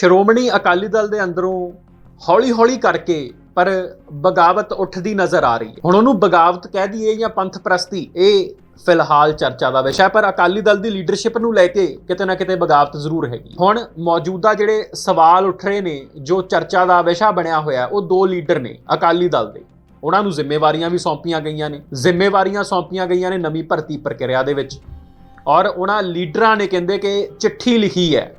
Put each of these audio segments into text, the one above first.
ਸ਼੍ਰੋਮਣੀ ਅਕਾਲੀ ਦਲ ਦੇ ਅੰਦਰੋਂ ਹੌਲੀ-ਹੌਲੀ ਕਰਕੇ ਪਰ ਬਗਾਵਤ ਉੱਠਦੀ ਨਜ਼ਰ ਆ ਰਹੀ ਹੈ। ਹੁਣ ਉਹਨੂੰ ਬਗਾਵਤ ਕਹਿ ਦਈਏ ਜਾਂ ਪੰਥ ਪ੍ਰਸਤੀ ਇਹ ਫਿਲਹਾਲ ਚਰਚਾ ਦਾ ਵਿਸ਼ਾ ਹੈ, ਪਰ ਅਕਾਲੀ ਦਲ ਦੀ ਲੀਡਰਸ਼ਿਪ ਨੂੰ ਲੈ ਕੇ ਕਿਤੇ ਨਾ ਕਿਤੇ ਬਗਾਵਤ ਜ਼ਰੂਰ ਹੈਗੀ ਹੁਣ ਮੌਜੂਦਾ ਜਿਹੜੇ ਸਵਾਲ ਉੱਠ ਰਹੇ ਨੇ ਜੋ ਚਰਚਾ ਦਾ ਵਿਸ਼ਾ ਬਣਿਆ ਹੋਇਆ ਉਹ ਦੋ ਲੀਡਰ ਨੇ ਅਕਾਲੀ ਦਲ ਦੇ। ਉਹਨਾਂ ਨੂੰ ਜ਼ਿੰਮੇਵਾਰੀਆਂ ਵੀ ਸੌਂਪੀਆਂ ਗਈਆਂ ਨੇ। ਜ਼ਿੰਮੇਵਾਰੀਆਂ ਸੌਂਪੀਆਂ ਗਈਆਂ ਨੇ ਨਵੀਂ ਭਰਤੀ ਪ੍ਰਕਿਰਿਆ ਦੇ ਵਿੱਚ। ਔਰ ਉਹਨਾਂ ਲੀਡਰਾਂ ਨੇ ਕਹਿੰਦੇ ਕਿ ਚਿੱਠੀ ਲਿਖੀ ਹੈ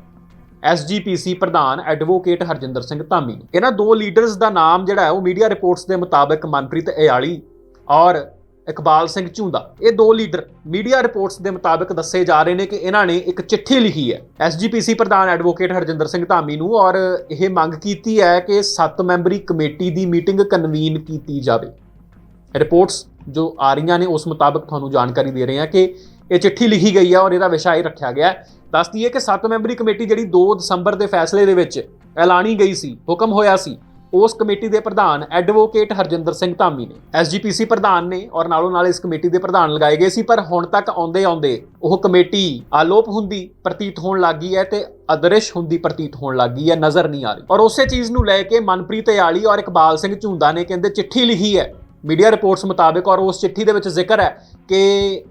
ਐਸਜੀਪੀਸੀ ਪ੍ਰਧਾਨ ਐਡਵੋਕੇਟ ਹਰਜਿੰਦਰ ਸਿੰਘ ਧਾਮੀ। ਨੂੰ ਇਹਨਾਂ ਦੋ ਲੀਡਰਸ ਦਾ ਨਾਮ ਜਿਹੜਾ ਹੈ, ਉਹ ਮੀਡੀਆ ਰਿਪੋਰਟਸ ਦੇ ਮੁਤਾਬਕ ਮਨਪ੍ਰੀਤ ਇਆਲੀ ਔਰ ਇਕਬਾਲ ਸਿੰਘ ਝੁੰਦਾ। ਇਹ ਦੋ ਲੀਡਰ ਮੀਡੀਆ ਰਿਪੋਰਟਸ ਦੇ ਮੁਤਾਬਕ ਦੱਸੇ ਜਾ ਰਹੇ ਨੇ ਕਿ ਇਹਨਾਂ ਨੇ ਇੱਕ ਚਿੱਠੀ ਲਿਖੀ ਹੈ। ਐਸਜੀਪੀਸੀ ਪ੍ਰਧਾਨ ਐਡਵੋਕੇਟ ਹਰਜਿੰਦਰ ਸਿੰਘ ਧਾਮੀ ਨੂੰ ਔਰ ਇਹ ਮੰਗ ਕੀਤੀ ਹੈ ਕਿ 7 ਮੈਂਬਰੀ ਕਮੇਟੀ ਦੀ ਮੀਟਿੰਗ ਕਨਵੀਨ ਕੀਤੀ ਜਾਵੇ। ਰਿਪੋਰਟਸ ਜੋ ਆ ਰਹੀਆਂ ਨੇ, ਉਸ ਮੁਤਾਬਕ ਤੁਹਾਨੂੰ ਜਾਣਕਾਰੀ ਦੇ ਰਹੇ ਹਾਂ ਕਿ ਇਹ ਚਿੱਠੀ ਲਿਖੀ ਗਈ ਹੈ ਔਰ ਇਹਦਾ ਵਿਸ਼ਾ ਇਹ ਰੱਖਿਆ ਗਿਆ ਹੈ। ਦੱਸ ਦਈਏ ਕਿ 7 ਮੈਂਬਰੀ ਕਮੇਟੀ ਜਿਹੜੀ 2 ਦਸੰਬਰ ਦੇ ਫੈਸਲੇ ਦੇ ਵਿੱਚ ਐਲਾਨੀ ਗਈ ਸੀ, ਹੁਕਮ ਹੋਇਆ ਸੀ, ਉਸ ਕਮੇਟੀ ਦੇ ਪ੍ਰਧਾਨ ਐਡਵੋਕੇਟ ਹਰਜਿੰਦਰ ਸਿੰਘ ਧਾਮੀ ਨੇ। ਐਸਜੀਪੀਸੀ ਪ੍ਰਧਾਨ ਨੇ ਔਰ ਨਾਲੋਂ ਨਾਲ ਇਸ ਕਮੇਟੀ ਦੇ ਪ੍ਰਧਾਨ ਲਗਾਏ ਗਏ ਸੀ, ਪਰ ਹੁਣ ਤੱਕ ਆਉਂਦੇ ਆਉਂਦੇ ਉਹ ਕਮੇਟੀ ਆਲੋਪ ਹੁੰਦੀ ਪ੍ਰਤੀਤ ਹੋਣ ਲੱਗੀ ਹੈ ਤੇ ਅਦ੍ਰਿਸ਼ ਹੁੰਦੀ ਪ੍ਰਤੀਤ ਹੋਣ ਲੱਗੀ ਹੈ, ਨਜ਼ਰ ਨਹੀਂ ਆ ਰਹੀ। ਔਰ ਉਸੇ ਚੀਜ਼ ਨੂੰ ਲੈ ਕੇ ਮਨਪ੍ਰੀਤ ਇਆਲੀ ਔਰ ਇਕਬਾਲ ਸਿੰਘ ਝੁੰਦਾ ਨੇ ਕਹਿੰਦੇ ਚਿੱਠੀ ਲਿਖੀ ਹੈ। ਮੀਡੀਆ ਰਿਪੋਰਟਸ ਮੁਤਾਬਕ ਔਰ ਉਸ ਚਿੱਠੀ ਦੇ ਵਿੱਚ ਜ਼ਿਕਰ ਹੈ ਕਿ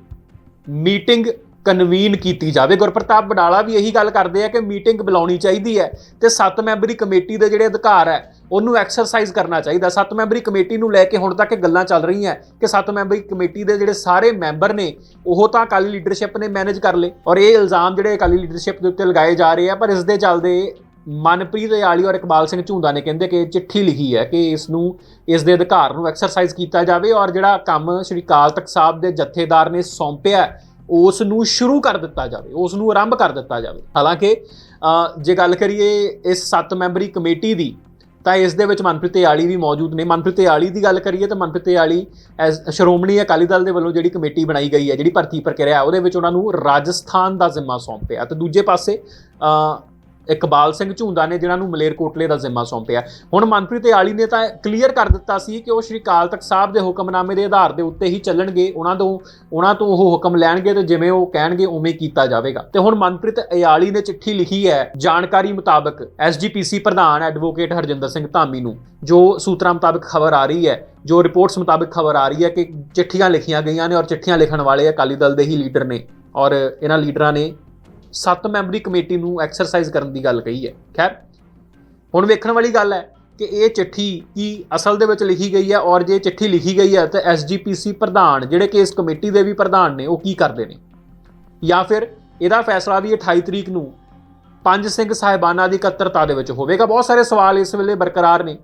ਮੀਟਿੰਗ ਕਨਵੀਨ ਕੀਤੀ ਜਾਵੇ। ਗੁਰਪ੍ਰਤਾਪ ਬਡਾਲਾ ਵੀ ਇਹੀ ਗੱਲ ਕਰਦੇ ਆ ਕਿ ਮੀਟਿੰਗ ਬੁਲਾਉਣੀ ਚਾਹੀਦੀ ਹੈ ਤੇ 7 ਮੈਂਬਰੀ ਕਮੇਟੀ ਦੇ ਜਿਹੜੇ ਅਧਿਕਾਰ ਹੈ, ਉਹਨੂੰ ਐਕਸਰਸਾਈਜ਼ ਕਰਨਾ ਚਾਹੀਦਾ। 7 ਮੈਂਬਰੀ ਕਮੇਟੀ ਨੂੰ ਲੈ ਕੇ ਹੁਣ ਤੱਕ ਇਹ ਗੱਲਾਂ ਚੱਲ ਰਹੀਆਂ ਕਿ 7 ਮੈਂਬਰੀ ਕਮੇਟੀ ਦੇ ਜਿਹੜੇ ਸਾਰੇ ਮੈਂਬਰ ਨੇ, ਉਹ ਤਾਂ ਅਕਾਲੀ ਲੀਡਰਸ਼ਿਪ ਨੇ ਮੈਨੇਜ ਕਰ ਲਏ ਔਰ ਇਹ ਇਲਜ਼ਾਮ ਜਿਹੜੇ ਅਕਾਲੀ ਲੀਡਰਸ਼ਿਪ ਦੇ ਉੱਤੇ ਲਗਾਏ ਜਾ ਰਹੇ ਆ, ਪਰ ਇਸ ਦੇ ਚੱਲਦੇ ਮਨਪ੍ਰੀਤ ਆਲੀ ਔਰ ਇਕਬਾਲ ਸਿੰਘ ਝੁੰਦਾ ਨੇ ਕਹਿੰਦੇ ਕਿ ਚਿੱਠੀ ਲਿਖੀ ਹੈ ਕਿ ਇਸ ਨੂੰ ਇਸ ਦੇ ਅਧਿਕਾਰ ਨੂੰ ਐਕਸਰਸਾਈਜ਼ ਕੀਤਾ ਜਾਵੇ ਔਰ ਜਿਹੜਾ ਕੰਮ ਸ਼੍ਰੀ ਕਾਲ ਤਖਤ ਸਾਹਿਬ ਦੇ ਜਥੇਦਾਰ ਨੇ ਸੌਂਪਿਆ ਉਸ ਨੂੰ ਸ਼ੁਰੂ ਕਰ ਦਿੱਤਾ ਜਾਵੇ ਉਸ ਨੂੰ ਆਰੰਭ ਕਰ ਦਿੱਤਾ ਜਾਵੇ। ਹਾਲਾਂਕਿ ਜੇ ਗੱਲ ਕਰੀਏ ਇਸ 7 ਮੈਂਬਰੀ ਕਮੇਟੀ ਦੀ, ਤਾਂ ਇਸ ਦੇ ਵਿੱਚ ਮਨਪ੍ਰੀਤ ਆਲੀ ਵੀ ਮੌਜੂਦ ਨੇ। ਮਨਪ੍ਰੀਤ ਆਲੀ ਦੀ ਗੱਲ ਕਰੀਏ ਤਾਂ ਮਨਪ੍ਰੀਤ ਆਲੀ ਐਸ ਸ਼੍ਰੋਮਣੀ ਅਕਾਲੀ ਦਲ ਦੇ ਵੱਲੋਂ ਜਿਹੜੀ ਕਮੇਟੀ ਬਣਾਈ ਗਈ ਹੈ, ਜਿਹੜੀ ਭਰਤੀ ਪ੍ਰਕਿਰਿਆ ਉਹਦੇ ਵਿੱਚ ਉਹਨਾਂ ਨੂੰ ਰਾਜਸਥਾਨ ਦਾ ਜ਼ਿੰਮਾ ਸੌਂਪਿਆ। ਤੇ ਦੂਜੇ ਪਾਸੇ ਇਕਬਾਲ ਸਿੰਘ ਝੁੰਦਾ ਨੇ ਜਿਨ੍ਹਾਂ ਨੂੰ ਮਲੇਰਕੋਟਲੇ ਦਾ ਜ਼ਿੰਮਾ ਸੌਂਪਿਆ। ਹੁਣ ਮਨਪ੍ਰੀਤ ਇਆਲੀ ਨੇ ਤਾਂ ਕਲੀਅਰ ਕਰ ਦਿੱਤਾ ਸੀ ਕਿ ਉਹ ਸ਼੍ਰੀ ਕਾਲ ਤਖਤ ਸਾਹਿਬ ਦੇ ਹੁਕਮਨਾਮੇ ਦੇ ਆਧਾਰ ਦੇ ਉੱਤੇ ਹੀ ਚੱਲਣਗੇ। ਉਹਨਾਂ ਤੋਂ ਉਹਨਾਂ ਤੋਂ ਉਹ ਹੁਕਮ ਲੈਣਗੇ ਤੇ ਜਿਵੇਂ ਉਹ ਕਹਿਣਗੇ, ਉਵੇਂ ਕੀਤਾ ਜਾਵੇਗਾ। ਤੇ ਹੁਣ ਮਨਪ੍ਰੀਤ ਇਆਲੀ ਨੇ ਚਿੱਠੀ ਲਿਖੀ ਹੈ ਜਾਣਕਾਰੀ ਮੁਤਾਬਕ ਐਸਜੀਪੀਸੀ ਪ੍ਰਧਾਨ ਐਡਵੋਕੇਟ ਹਰਜਿੰਦਰ ਸਿੰਘ ਧਾਮੀ ਨੂੰ, ਜੋ ਸੂਤਰਾਂ ਮੁਤਾਬਕ ਖਬਰ ਆ ਰਹੀ ਹੈ, ਜੋ ਰਿਪੋਰਟਸ ਮੁਤਾਬਕ ਖਬਰ ਆ ਰਹੀ ਹੈ ਕਿ ਚਿੱਠੀਆਂ ਲਿਖੀਆਂ ਗਈਆਂ ਨੇ ਔਰ ਚਿੱਠੀਆਂ ਲਿਖਣ ਵਾਲੇ ਅਕਾਲੀ ਦਲ ਦੇ ਹੀ ਲੀਡਰ ਨੇ ਔਰ ਇਹਨਾਂ ਲੀਡਰਾਂ ਨੇ ਸੱਤ ਮੈਂਬਰੀ ਕਮੇਟੀ ਨੂੰ ਐਕਸਰਸਾਈਜ਼ ਕਰਨ ਦੀ ਗੱਲ ਕਹੀ ਹੈ। ਖੈਰ, ਹੁਣ ਵੇਖਣ ਵਾਲੀ ਗੱਲ ਹੈ ਕਿ ਇਹ ਚਿੱਠੀ ਕੀ ਅਸਲ ਦੇ ਵਿੱਚ ਲਿਖੀ ਗਈ ਹੈ ਔਰ ਜੇ ਚਿੱਠੀ ਲਿਖੀ ਗਈ ਹੈ ਤਾਂ ਐਸਜੀਪੀਸੀ ਪ੍ਰਧਾਨ ਜਿਹੜੇ ਕਿ ਇਸ ਕਮੇਟੀ ਦੇ ਵੀ ਪ੍ਰਧਾਨ ਨੇ, ਉਹ ਕੀ ਕਰਦੇ ਨੇ? ਜਾਂ ਫਿਰ ਇਹਦਾ ਫੈਸਲਾ ਵੀ 28 ਤਰੀਕ ਨੂੰ ਪੰਜ ਸਿੰਘ ਸਾਹਿਬਾਨਾਂ ਦੀ ਇਕੱਤਰਤਾ ਦੇ ਵਿੱਚ ਹੋਵੇਗਾ। ਬਹੁਤ ਸਾਰੇ ਸਵਾਲ ਇਸ ਵੇਲੇ ਬਰਕਰਾਰ ਨੇ।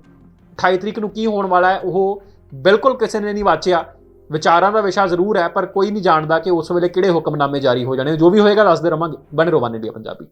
28 ਤਰੀਕ ਨੂੰ ਕੀ ਹੋਣ ਵਾਲਾ ਹੈ, ਉਹ ਬਿਲਕੁਲ ਕਿਸੇ ਨੇ ਨਹੀਂ ਵਾਚਿਆ। ਵਿਚਾਰਾਂ ਦਾ ਵਿਸ਼ਾ ਜ਼ਰੂਰ ਹੈ, ਪਰ ਕੋਈ ਨਹੀਂ ਜਾਣਦਾ ਕਿ ਉਸ ਵੇਲੇ ਕਿਹੜੇ ਹੁਕਮਨਾਮੇ ਜਾਰੀ ਹੋ ਜਾਣੇ ਜੋ ਵੀ ਹੋਏਗਾ, ਦੱਸਦੇ ਰਵਾਂਗੇ। ਬਣੇ ਰਹੋ ਵਨ ਇੰਡੀਆ ਪੰਜਾਬੀ।